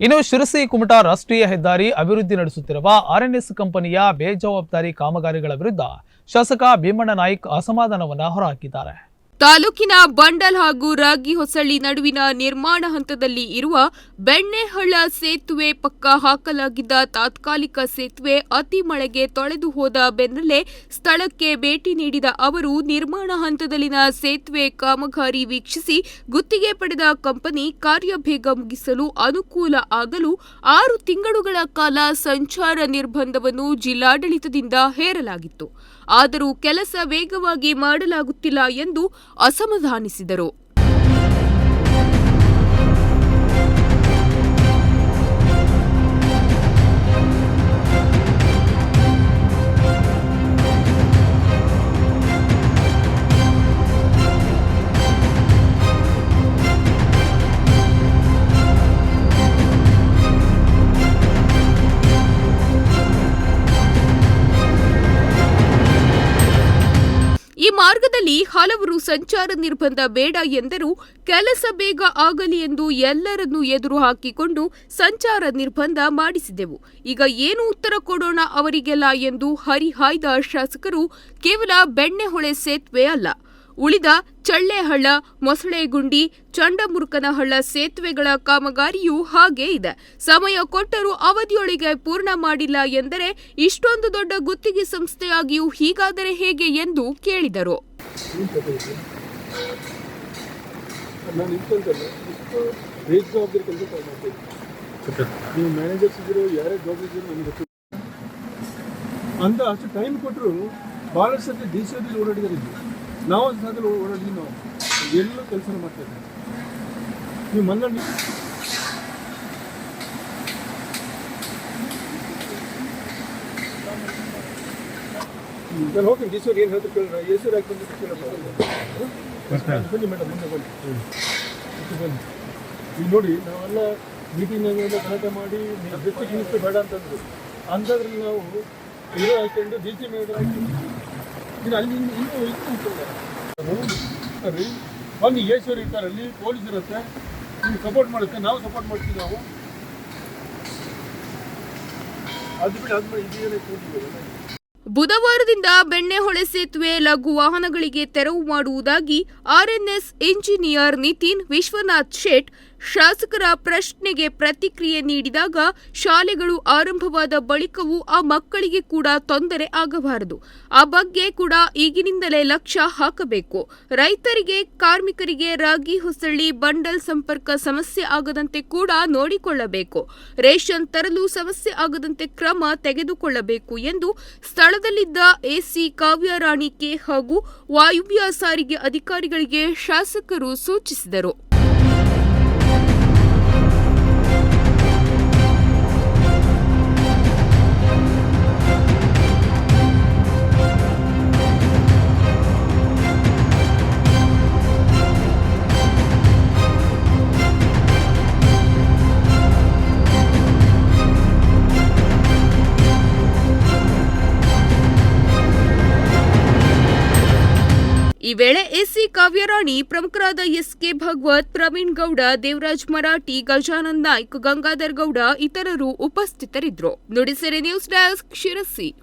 ಇನ್ನು ಶಿರಸಿ ಕುಮಟಾ ರಾಷ್ಟ್ರೀಯ ಹೆದ್ದಾರಿ ಅಭಿವೃದ್ಧಿ ನಡೆಸುತ್ತಿರುವ ಆರ್ಎನ್ಎಸ್ ಕಂಪನಿಯ ಬೇಜವಾಬ್ದಾರಿ ಕಾಮಗಾರಿಗಳ ವಿರುದ್ಧ ಶಾಸಕ ಭೀಮಣ್ಣ ನಾಯ್ಕ್ ಅಸಮಾಧಾನವನ್ನು ಹೊರಹಾಕಿದ್ದಾರೆ. ತಾಲೂಕಿನ ಬಂಡಲ್ ಹಾಗೂ ರಾಗಿ ಹೊಸಳ್ಳಿ ನಡುವಿನ ನಿರ್ಮಾಣ ಹಂತದಲ್ಲಿ ಇರುವ ಬೆಣ್ಣೆಹಳ್ಳ ಸೇತುವೆ ಪಕ್ಕ ಹಾಕಲಾಗಿದ್ದ ತಾತ್ಕಾಲಿಕ ಸೇತುವೆ ಅತಿ ಮಳೆಗೆ ತೊಳೆದು ಹೋದ ಬೆನ್ನಲ್ಲೇ ಸ್ಥಳಕ್ಕೆ ಭೇಟಿ ನೀಡಿದ ಅವರು, ನಿರ್ಮಾಣ ಹಂತದಲ್ಲಿನ ಸೇತುವೆ ಕಾಮಗಾರಿ ವೀಕ್ಷಿಸಿ ಗುತ್ತಿಗೆ ಪಡೆದ ಕಂಪನಿ ಕಾರ್ಯ ಬೇಗ ಮುಗಿಸಲು ಅನುಕೂಲ ಆಗಲು ಆರು ತಿಂಗಳುಗಳ ಕಾಲ ಸಂಚಾರ ನಿರ್ಬಂಧವನ್ನು ಜಿಲ್ಲಾಡಳಿತದಿಂದ ಹೇರಲಾಗಿತ್ತು. ಆದರೂ ಕೆಲಸ ವೇಗವಾಗಿ ಮಾಡಲಾಗುತ್ತಿಲ್ಲ ಎಂದು ಅಸಮಾಧಾನಿಸಿದರು. ಈ ಮಾರ್ಗದಲ್ಲಿ ಹಲವರು ಸಂಚಾರ ನಿರ್ಬಂಧ ಬೇಡ ಎಂದರೂ ಕೆಲಸ ಬೇಗ ಆಗಲಿ ಎಂದು ಎಲ್ಲರನ್ನೂ ಎದುರು ಹಾಕಿಕೊಂಡು ಸಂಚಾರ ನಿರ್ಬಂಧ ಮಾಡಿಸಿದೆವು. ಈಗ ಏನು ಉತ್ತರ ಕೊಡೋಣ ಅವರಿಗೆಲ್ಲ ಎಂದು ಹರಿಹಾಯ್ದ ಶಾಸಕರು ಕೇವಲ ಬೆಣ್ಣೆಹೊಳೆ ಸೇತುವೆ ಅಲ್ಲ. ಉಳಿದ ಚಳ್ಳೆಹಳ್ಳ, ಮೊಸಳೆಗುಂಡಿ, ಚಂಡಮುರುಕನಹಳ್ಳ ಸೇತುವೆಗಳ ಕಾಮಗಾರಿಯೂ ಹಾಗೇ ಇದೆ. ಸಮಯ ಕೊಟ್ಟರೂ ಅವಧಿಯೊಳಗೆ ಪೂರ್ಣ ಮಾಡಿಲ್ಲ ಎಂದರೆ ಇಷ್ಟೊಂದು ದೊಡ್ಡ ಗುತ್ತಿಗೆ ಸಂಸ್ಥೆಯಾಗಿಯೂ ಹೀಗಾದರೆ ಹೇಗೆ ಎಂದು ಕೇಳಿದರು. ಅಂತ ಅಷ್ಟು ಟೈಮ್ ಕೊಟ್ಟರು ಸತಿ ಡಿ ಸಿ ಓದಿಲ್ಲಿ ಓಡಾಡಿದ್ದಾರೆ ನಾವು ಸಾಧ್ಯ ಓಡಾಡಿ ನಾವು ಎಲ್ಲೂ ಕೆಲಸ ಮಾಡ್ತಾ ಇದ್ದೀವಿ. ನೀವು ಮನ್ನಡಿ ನಾನು ಹೋಗ್ತೀನಿ ಸಿ ಏನು ಹೇಳ್ತಾರೆ ಕೇಳೋಣ ಸಿ ಹಾಕಿ ಬಂದು ಬನ್ನಿ ಮೇಡಮ್, ಮುಂದೆ ಬನ್ನಿ. ಬನ್ನಿ. ಈಗ ನೋಡಿ, ನಾವೆಲ್ಲ ಮೀಟಿಂಗ್ನಾಗೆಲ್ಲ ಗಲಾಟೆ ಮಾಡಿ ಮಿನಿಸ್ಟರ್ ಬೇಡ ಅಂತಂದ್ರು. ಅಂಥದ್ರಲ್ಲಿ ನಾವು ಇರೋ ಹಾಕೊಂಡು ಡಿ ಸಿ ಹಾಕಿ ಇದು ಅಲ್ಲಿ ಇನ್ನೂ ಇನ್ನೂ ಇದು ರೀ ಬನ್ನಿ ಈಶ್ವರ್ ಇರ್ತಾರೆ. ಅಲ್ಲಿ ಪೊಲೀಸ್ ಇರುತ್ತೆ. ನೀವು ಸಪೋರ್ಟ್ ಮಾಡುತ್ತೆ. ನಾವು ಸಪೋರ್ಟ್ ಮಾಡ್ತೀವಿ ನಾವು. ಅದು ಬಿಟ್ಟು ಅದು ಇದೆಯೇ ಕೂತಿದ್ದೀವಿ ಬುಧವಾರದಿಂದ ಬೆಣ್ಣೆಹೊಳೆ ಸೇತುವೆ ಲಘು ವಾಹನಗಳಿಗೆ ತೆರವು ಮಾಡುವುದಾಗಿ ಆರ್ಎನ್ಎಸ್ ಇಂಜಿನಿಯರ್ ನಿತಿನ್ ವಿಶ್ವನಾಥ್ ಶೇಟ್ ಶಾಸಕರ ಪ್ರಶ್ನೆಗೆ ಪ್ರತಿಕ್ರಿಯೆ ನೀಡಿದಾಗ ಶಾಲೆಗಳು ಆರಂಭವಾದ ಬಳಿಕವೂ ಆ ಮಕ್ಕಳಿಗೆ ಕೂಡ ತೊಂದರೆ ಆಗಬಾರದು. ಆ ಬಗ್ಗೆ ಕೂಡ ಈಗಿನಿಂದಲೇ ಲಕ್ಷ್ಯ ಹಾಕಬೇಕು. ರೈತರಿಗೆ, ಕಾರ್ಮಿಕರಿಗೆ ರಾಗಿ, ಹೊಸಳ್ಳಿ, ಬಂಡಲ್ ಸಂಪರ್ಕ ಸಮಸ್ಯೆ ಆಗದಂತೆ ಕೂಡ ನೋಡಿಕೊಳ್ಳಬೇಕು. ರೇಷನ್ ತರಲು ಸಮಸ್ಯೆ ಆಗದಂತೆ ಕ್ರಮ ತೆಗೆದುಕೊಳ್ಳಬೇಕು ಎಂದು ಸ್ಥಳದಲ್ಲಿದ್ದ ಎಸಿ ಕಾವ್ಯರಾಣಿ ಕೆ ಹಾಗೂ ವಾಯುವ್ಯ ಸಾರಿಗೆ ಅಧಿಕಾರಿಗಳಿಗೆ ಶಾಸಕರು ಸೂಚಿಸಿದರು. ಈ ವೇಳೆ ಎಸ್ಸಿ ಕಾವ್ಯರಾಣಿ ಪ್ರಮುಖರಾದ ಎಸ್ ಕೆ ಭಗವತ್, ಪ್ರವೀಣ್ ಗೌಡ, ದೇವರಾಜ್ ಮರಾಠಿ, ಗಜಾನಂದ್ ನಾಯ್ಕ್, ಗಂಗಾಧರ್ ಗೌಡ ಇತರರು ಉಪಸ್ಥಿತರಿದ್ದರು. ನುಡಿಸೆರೆ ನ್ಯೂಸ್ ಡೆಸ್ಕ್ ಶಿರಸಿ.